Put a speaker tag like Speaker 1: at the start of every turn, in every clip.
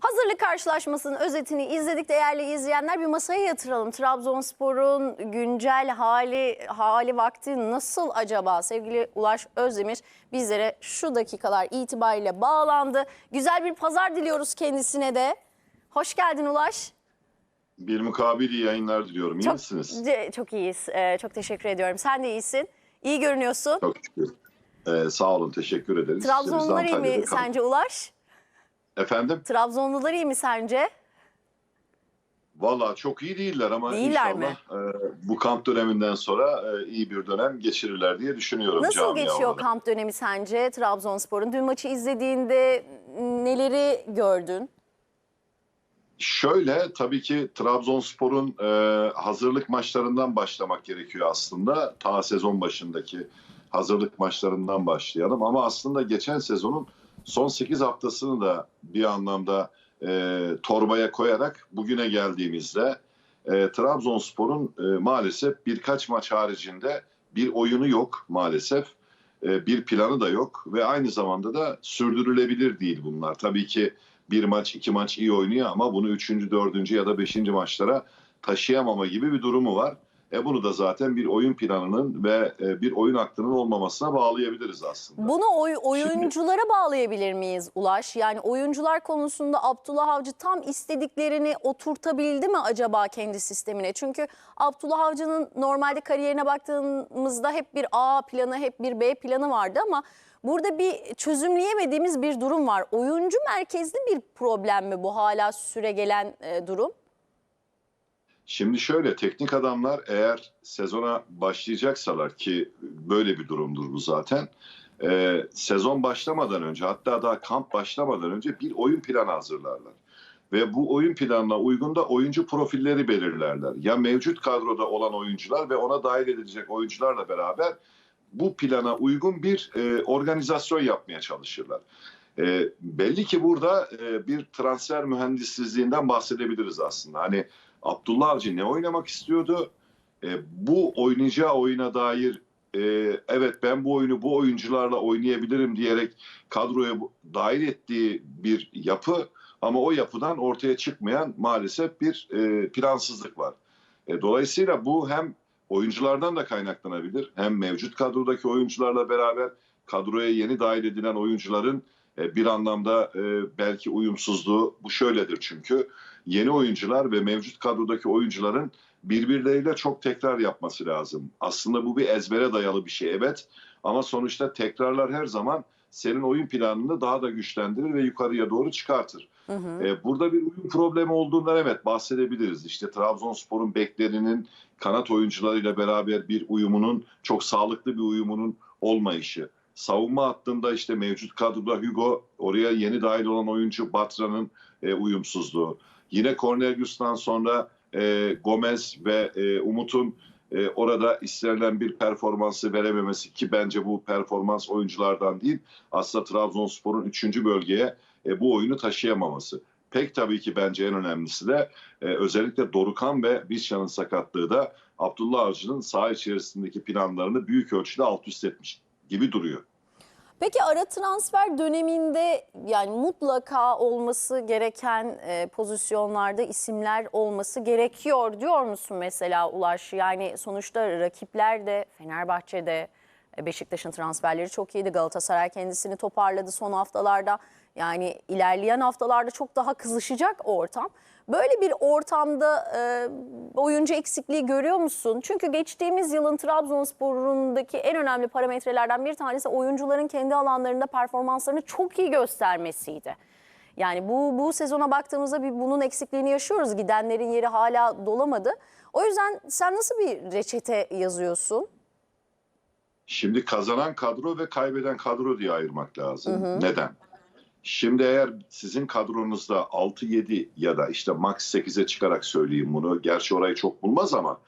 Speaker 1: Hazırlık karşılaşmasının özetini izledik değerli izleyenler. Bir masaya yatıralım. Trabzonspor'un güncel hali, hali vakti nasıl acaba? Sevgili Ulaş Özdemir bizlere şu dakikalar itibariyle bağlandı. Güzel bir pazar diliyoruz kendisine de. Hoş geldin Ulaş.
Speaker 2: Bir mukabil iyi yayınlar diliyorum. İyi
Speaker 1: Çok,
Speaker 2: misiniz?
Speaker 1: ce- çok iyiyiz. Ee, çok teşekkür ediyorum. Sen de iyisin. İyi görünüyorsun.
Speaker 2: Çok şükür. Ee, sağ olun, teşekkür ederiz. De
Speaker 1: Trabzonlular iyi mi sence Ulaş?
Speaker 2: Efendim?
Speaker 1: Trabzonlular iyi mi sence?
Speaker 2: Vallahi çok iyi değiller ama
Speaker 1: Değiller
Speaker 2: inşallah e, bu kamp döneminden sonra e, iyi bir dönem geçirirler diye düşünüyorum.
Speaker 1: Nasıl geçiyor
Speaker 2: olarak.
Speaker 1: kamp dönemi sence Trabzonspor'un? Dün maçı izlediğinde neleri gördün?
Speaker 2: Şöyle tabii ki Trabzonspor'un e, hazırlık maçlarından başlamak gerekiyor aslında. Ta sezon başındaki hazırlık maçlarından başlayalım. Ama aslında geçen sezonun son 8 haftasını da bir anlamda e, torbaya koyarak bugüne geldiğimizde e, Trabzonspor'un e, maalesef birkaç maç haricinde bir oyunu yok maalesef. E, bir planı da yok ve aynı zamanda da sürdürülebilir değil bunlar. Tabii ki bir maç iki maç iyi oynuyor ama bunu üçüncü, dördüncü ya da beşinci maçlara taşıyamama gibi bir durumu var. E bunu da zaten bir oyun planının ve e, bir oyun aklının olmamasına bağlayabiliriz aslında.
Speaker 1: Bunu oy- oyunculara bağlayabilir miyiz Ulaş? Yani oyuncular konusunda Abdullah Avcı tam istediklerini oturtabildi mi acaba kendi sistemine? Çünkü Abdullah Avcı'nın normalde kariyerine baktığımızda hep bir A planı, hep bir B planı vardı ama burada bir çözümleyemediğimiz bir durum var. Oyuncu merkezli bir problem mi bu hala süre gelen e, durum?
Speaker 2: Şimdi şöyle teknik adamlar eğer sezona başlayacaksalar ki böyle bir durumdur bu zaten. e, sezon başlamadan önce hatta daha kamp başlamadan önce bir oyun planı hazırlarlar. Ve bu oyun planına uygun da oyuncu profilleri belirlerler. Ya mevcut kadroda olan oyuncular ve ona dahil edilecek oyuncularla beraber bu plana uygun bir e, organizasyon yapmaya çalışırlar. E, belli ki burada e, bir transfer mühendissizliğinden bahsedebiliriz aslında. Hani Abdullah Avcı ne oynamak istiyordu? E, bu oynayacağı oyuna dair e, evet ben bu oyunu bu oyuncularla oynayabilirim diyerek kadroya dahil ettiği bir yapı ama o yapıdan ortaya çıkmayan maalesef bir e, plansızlık var. E, dolayısıyla bu hem oyunculardan da kaynaklanabilir hem mevcut kadrodaki oyuncularla beraber kadroya yeni dahil edilen oyuncuların bir anlamda e, belki uyumsuzluğu bu şöyledir çünkü yeni oyuncular ve mevcut kadrodaki oyuncuların birbirleriyle çok tekrar yapması lazım. Aslında bu bir ezbere dayalı bir şey evet ama sonuçta tekrarlar her zaman senin oyun planını daha da güçlendirir ve yukarıya doğru çıkartır.
Speaker 1: Hı hı.
Speaker 2: Ee, burada bir uyum problemi olduğundan evet bahsedebiliriz. İşte Trabzonspor'un beklerinin kanat oyuncularıyla beraber bir uyumunun çok sağlıklı bir uyumunun olmayışı. Savunma hattında işte mevcut kadroda Hugo, oraya yeni dahil olan oyuncu Batra'nın e, uyumsuzluğu. Yine Cornelius'tan sonra e, Gomez ve e, Umut'un e, orada istenilen bir performansı verememesi ki bence bu performans oyunculardan değil aslında Trabzonspor'un 3. bölgeye e, bu oyunu taşıyamaması. Pek tabii ki bence en önemlisi de e, özellikle Dorukan ve Vişcan'ın sakatlığı da Abdullah Avcı'nın saha içerisindeki planlarını büyük ölçüde alt üst etmiş gibi duruyor.
Speaker 1: Peki ara transfer döneminde yani mutlaka olması gereken e, pozisyonlarda isimler olması gerekiyor diyor musun mesela Ulaş? Yani sonuçta rakipler de Fenerbahçe'de e, Beşiktaş'ın transferleri çok iyiydi. Galatasaray kendisini toparladı son haftalarda. Yani ilerleyen haftalarda çok daha kızışacak ortam. Böyle bir ortamda e, oyuncu eksikliği görüyor musun? Çünkü geçtiğimiz yılın Trabzonspor'undaki en önemli parametrelerden bir tanesi oyuncuların kendi alanlarında performanslarını çok iyi göstermesiydi. Yani bu bu sezona baktığımızda bir bunun eksikliğini yaşıyoruz. Gidenlerin yeri hala dolamadı. O yüzden sen nasıl bir reçete yazıyorsun?
Speaker 2: Şimdi kazanan kadro ve kaybeden kadro diye ayırmak lazım. Neden? Şimdi eğer sizin kadronuzda 6-7 ya da işte max 8'e çıkarak söyleyeyim bunu. Gerçi orayı çok bulmaz ama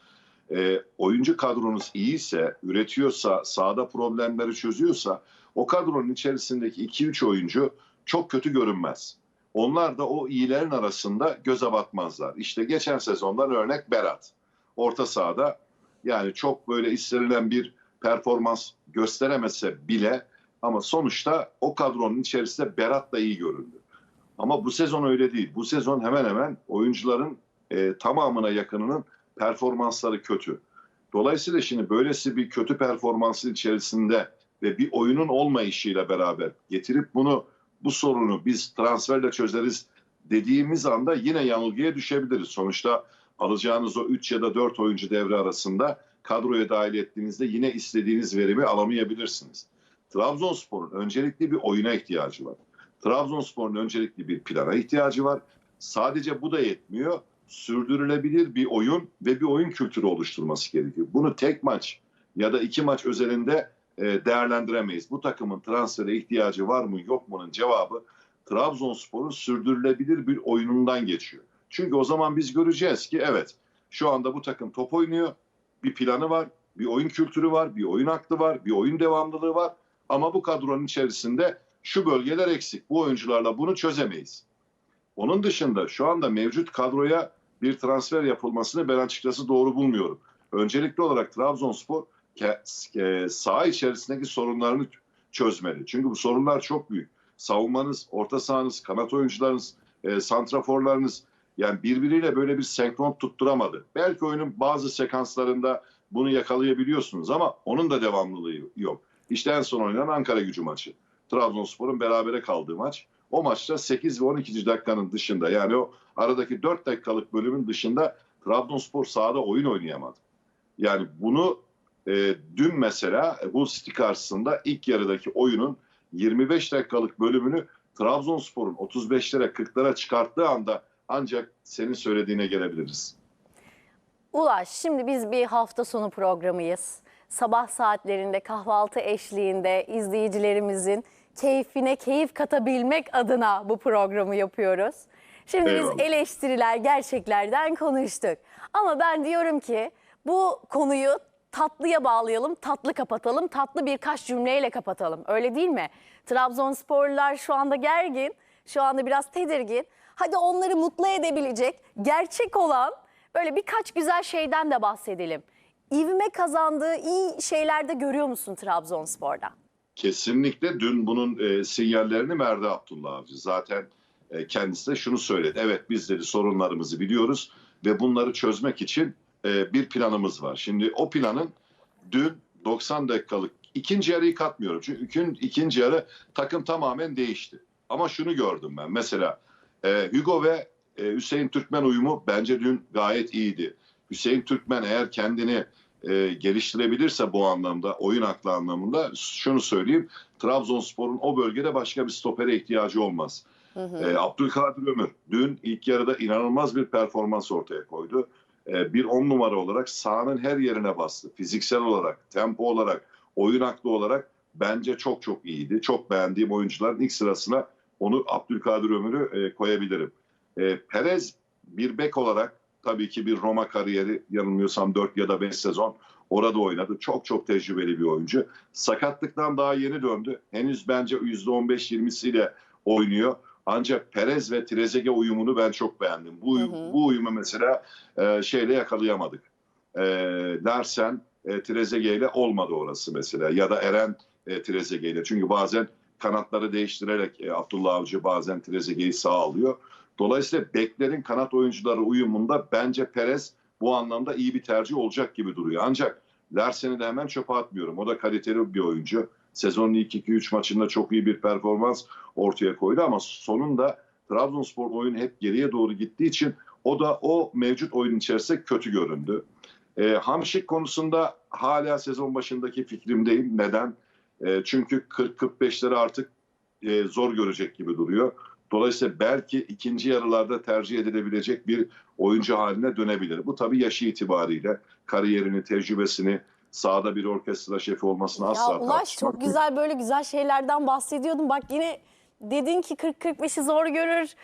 Speaker 2: e, oyuncu kadronuz iyiyse, üretiyorsa, sahada problemleri çözüyorsa o kadronun içerisindeki 2-3 oyuncu çok kötü görünmez. Onlar da o iyilerin arasında göze batmazlar. İşte geçen sezondan örnek Berat. Orta sahada yani çok böyle istenilen bir performans gösteremese bile ama sonuçta o kadronun içerisinde Berat da iyi göründü. Ama bu sezon öyle değil. Bu sezon hemen hemen oyuncuların e, tamamına yakınının performansları kötü. Dolayısıyla şimdi böylesi bir kötü performansın içerisinde ve bir oyunun olmayışıyla beraber getirip bunu bu sorunu biz transferle çözeriz dediğimiz anda yine yanılgıya düşebiliriz. Sonuçta alacağınız o 3 ya da 4 oyuncu devre arasında kadroya dahil ettiğinizde yine istediğiniz verimi alamayabilirsiniz. Trabzonspor'un öncelikli bir oyuna ihtiyacı var. Trabzonspor'un öncelikli bir plana ihtiyacı var. Sadece bu da yetmiyor. Sürdürülebilir bir oyun ve bir oyun kültürü oluşturması gerekiyor. Bunu tek maç ya da iki maç özelinde e, değerlendiremeyiz. Bu takımın transfere ihtiyacı var mı yok mu'nun cevabı Trabzonspor'un sürdürülebilir bir oyunundan geçiyor. Çünkü o zaman biz göreceğiz ki evet şu anda bu takım top oynuyor. Bir planı var, bir oyun kültürü var, bir oyun aklı var, bir oyun devamlılığı var. Ama bu kadronun içerisinde şu bölgeler eksik. Bu oyuncularla bunu çözemeyiz. Onun dışında şu anda mevcut kadroya bir transfer yapılmasını ben açıkçası doğru bulmuyorum. Öncelikli olarak Trabzonspor e, saha içerisindeki sorunlarını çözmeli. Çünkü bu sorunlar çok büyük. Savunmanız, orta sahanız, kanat oyuncularınız, e, santraforlarınız yani birbiriyle böyle bir senkron tutturamadı. Belki oyunun bazı sekanslarında bunu yakalayabiliyorsunuz ama onun da devamlılığı yok. İşte en son oynanan Ankara gücü maçı. Trabzonspor'un berabere kaldığı maç. O maçta 8 ve 12. dakikanın dışında yani o aradaki 4 dakikalık bölümün dışında Trabzonspor sahada oyun oynayamadı. Yani bunu e, dün mesela Hull City karşısında ilk yarıdaki oyunun 25 dakikalık bölümünü Trabzonspor'un 35'lere 40'lara çıkarttığı anda ancak senin söylediğine gelebiliriz.
Speaker 1: Ulaş, şimdi biz bir hafta sonu programıyız. Sabah saatlerinde kahvaltı eşliğinde izleyicilerimizin keyfine keyif katabilmek adına bu programı yapıyoruz. Şimdi
Speaker 2: Eyvallah.
Speaker 1: biz eleştiriler, gerçeklerden konuştuk. Ama ben diyorum ki bu konuyu tatlıya bağlayalım, tatlı kapatalım, tatlı birkaç cümleyle kapatalım. Öyle değil mi? Trabzonsporlular şu anda gergin, şu anda biraz tedirgin. Hadi onları mutlu edebilecek, gerçek olan böyle birkaç güzel şeyden de bahsedelim. İvme kazandığı iyi şeyler de görüyor musun Trabzonspor'da?
Speaker 2: Kesinlikle dün bunun e, sinyallerini verdi Abdullah Avcı. Zaten e, kendisi de şunu söyledi. Evet biz dedi sorunlarımızı biliyoruz ve bunları çözmek için e, bir planımız var. Şimdi o planın dün 90 dakikalık ikinci yarıyı katmıyorum. Çünkü ikin- ikinci yarı takım tamamen değişti. Ama şunu gördüm ben. Mesela e, Hugo ve e, Hüseyin Türkmen uyumu bence dün gayet iyiydi. Hüseyin Türkmen eğer kendini e, geliştirebilirse bu anlamda, oyun aklı anlamında şunu söyleyeyim. Trabzonspor'un o bölgede başka bir stopere ihtiyacı olmaz. E, Abdülkadir Ömür dün ilk yarıda inanılmaz bir performans ortaya koydu. E, bir on numara olarak sahanın her yerine bastı. Fiziksel olarak, tempo olarak, oyun aklı olarak bence çok çok iyiydi. Çok beğendiğim oyuncuların ilk sırasına onu Abdülkadir Ömür'ü e, koyabilirim. E, Perez bir bek olarak tabii ki bir Roma kariyeri yanılmıyorsam 4 ya da 5 sezon orada oynadı. Çok çok tecrübeli bir oyuncu. Sakatlıktan daha yeni döndü. Henüz bence %15-20'siyle oynuyor. Ancak Perez ve Trezeguet uyumunu ben çok beğendim. Bu,
Speaker 1: Hı hı.
Speaker 2: bu uyumu mesela e, şeyle yakalayamadık. E, Larsen e, Trezeguet ile olmadı orası mesela. Ya da Eren e, Trezeguet ile. Çünkü bazen kanatları değiştirerek e, Abdullah Avcı bazen Trezeguet'i sağ alıyor. Dolayısıyla beklerin kanat oyuncuları uyumunda bence Perez bu anlamda iyi bir tercih olacak gibi duruyor. Ancak Larsen'i de hemen çöpe atmıyorum. O da kaliteli bir oyuncu. Sezonun ilk 2-3 maçında çok iyi bir performans ortaya koydu ama sonunda Trabzonspor oyunu hep geriye doğru gittiği için o da o mevcut oyun içerisinde kötü göründü. E, Hamşik konusunda hala sezon başındaki fikrimdeyim. Neden? E, çünkü 40-45'leri artık e, zor görecek gibi duruyor. Dolayısıyla belki ikinci yarılarda tercih edilebilecek bir oyuncu haline dönebilir. Bu tabii yaşı itibariyle kariyerini, tecrübesini, sahada bir orkestra şefi olmasını asla
Speaker 1: Ya Ulaş çok güzel böyle güzel şeylerden bahsediyordun. Bak yine dedin ki 40-45'i zor görür.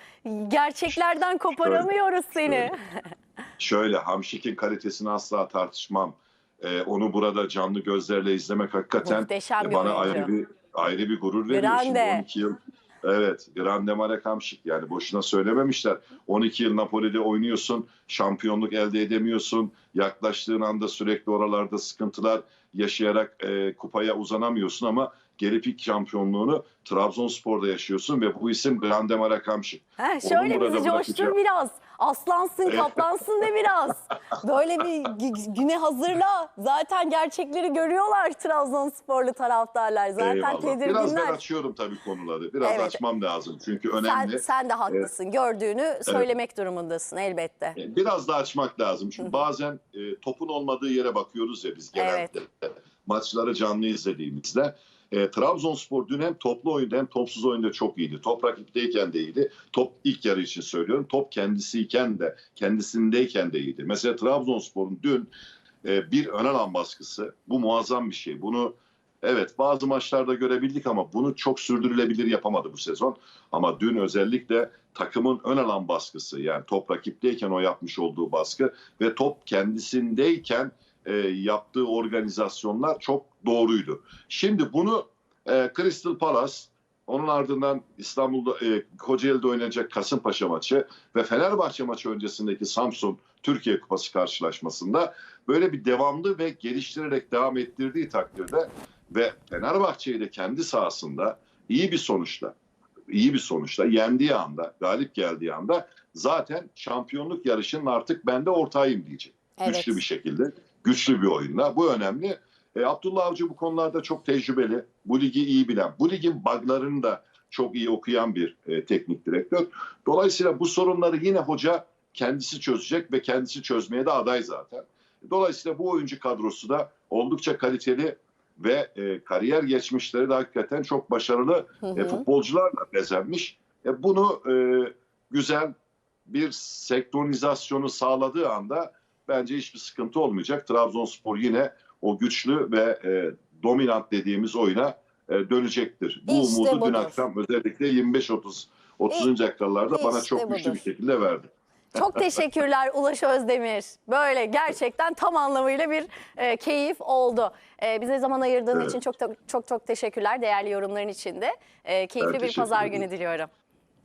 Speaker 1: Gerçeklerden koparamıyoruz seni.
Speaker 2: Şöyle Hamşik'in kalitesini asla tartışmam. Ee, onu burada canlı gözlerle izlemek hakikaten
Speaker 1: Muhteşem
Speaker 2: e,
Speaker 1: bir
Speaker 2: bana
Speaker 1: oyuncu.
Speaker 2: ayrı bir ayrı bir gurur veriyor. Şimdi
Speaker 1: Grande.
Speaker 2: 12 yıl Evet, Grande Marek Hamşik yani boşuna söylememişler. 12 yıl Napoli'de oynuyorsun, şampiyonluk elde edemiyorsun. Yaklaştığın anda sürekli oralarda sıkıntılar yaşayarak e, kupaya uzanamıyorsun ama Geripik şampiyonluğunu Trabzonspor'da yaşıyorsun ve bu isim Grande Marakamşi.
Speaker 1: Ha, şöyle bizi coştur biraz. Aslansın,
Speaker 2: Evet.
Speaker 1: kaplansın de biraz. Böyle bir gü- güne hazırla. Zaten gerçekleri görüyorlar Trabzonsporlu taraftarlar. Zaten
Speaker 2: Eyvallah. Biraz ben
Speaker 1: tedirginler.
Speaker 2: açıyorum tabii konuları. Biraz
Speaker 1: Evet.
Speaker 2: açmam lazım çünkü
Speaker 1: Sen,
Speaker 2: önemli.
Speaker 1: sen de haklısın. Gördüğünü söylemek durumundasın elbette.
Speaker 2: Biraz da açmak lazım. Çünkü bazen e, topun olmadığı yere bakıyoruz ya biz genelde. Maçları canlı izlediğimizde. E, Trabzonspor dün hem toplu oyunda hem topsuz oyunda çok iyiydi. Top rakipteyken de iyiydi. Top ilk yarı için söylüyorum. Top kendisiyken de kendisindeyken de iyiydi. Mesela Trabzonspor'un dün e, bir ön alan baskısı. Bu muazzam bir şey. Bunu evet bazı maçlarda görebildik ama bunu çok sürdürülebilir yapamadı bu sezon. Ama dün özellikle takımın ön alan baskısı yani top rakipteyken o yapmış olduğu baskı ve top kendisindeyken e, yaptığı organizasyonlar çok doğruydu. Şimdi bunu e, Crystal Palace, onun ardından İstanbul'da e, Kocaeli'de oynanacak Kasımpaşa maçı ve Fenerbahçe maçı öncesindeki Samsun Türkiye Kupası karşılaşmasında böyle bir devamlı ve geliştirerek devam ettirdiği takdirde ve Fenerbahçe'yi de kendi sahasında iyi bir sonuçla iyi bir sonuçla yendiği anda, galip geldiği anda zaten şampiyonluk yarışının artık bende ortağıyım diyecek.
Speaker 1: Evet.
Speaker 2: Güçlü bir şekilde, güçlü bir oyunla. Bu önemli. E, Abdullah Avcı bu konularda çok tecrübeli. Bu ligi iyi bilen, bu ligin buglarını da çok iyi okuyan bir e, teknik direktör. Dolayısıyla bu sorunları yine hoca kendisi çözecek ve kendisi çözmeye de aday zaten. Dolayısıyla bu oyuncu kadrosu da oldukça kaliteli ve e, kariyer geçmişleri de hakikaten çok başarılı
Speaker 1: Hı
Speaker 2: e,
Speaker 1: hı.
Speaker 2: futbolcularla bezenmiş. E, bunu e, güzel bir senkronizasyonu sağladığı anda bence hiçbir sıkıntı olmayacak. Trabzonspor yine o güçlü ve e, dominant dediğimiz oyuna e, dönecektir. Bu
Speaker 1: İşte
Speaker 2: umudu dün
Speaker 1: budur.
Speaker 2: akşam özellikle 25-30 30. dakikalarda bana
Speaker 1: İşte
Speaker 2: çok güçlü
Speaker 1: budur.
Speaker 2: bir şekilde verdi.
Speaker 1: Çok teşekkürler Ulaş Özdemir. Böyle gerçekten tam anlamıyla bir e, keyif oldu. E, bize zaman ayırdığın
Speaker 2: Evet.
Speaker 1: için çok çok çok teşekkürler değerli yorumların için de. E, keyifli
Speaker 2: Ben
Speaker 1: bir pazar günü diliyorum.